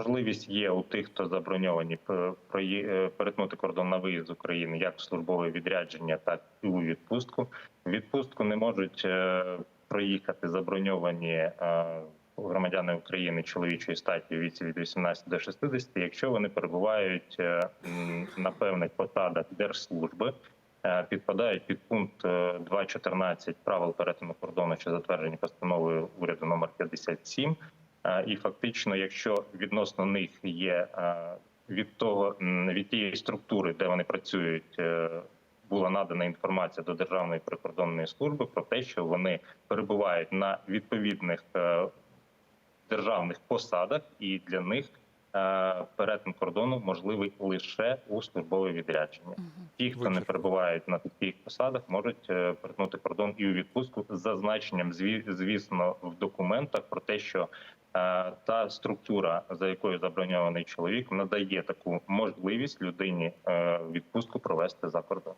Можливість є у тих, хто заброньовані прої- е, перетнути кордон на виїзд з України як в службове відрядження, так і у відпустку. В відпустку не можуть е, проїхати заброньовані е, громадяни України чоловічої статі віці від 18 до 60, якщо вони перебувають е, на певних посадах держслужби. е, Підпадають під пункт е, 2.14 правил перетину кордону, що затверджені постановою уряду номер 57. Е, І фактично, якщо відносно них є е, від того від тієї структури, де вони працюють, е, була надана інформація до Державної прикордонної служби про те, що вони перебувають на відповідних державних посадах, і для них перетин кордону можливий лише у службове відрядження. Ті, хто не перебувають на таких посадах, можуть е, перетнути кордон і у відпустку з зазначенням, зві- звісно, в документах про те, що е, та структура, за якою заброньований чоловік, надає таку можливість людині е, відпустку провести за кордон.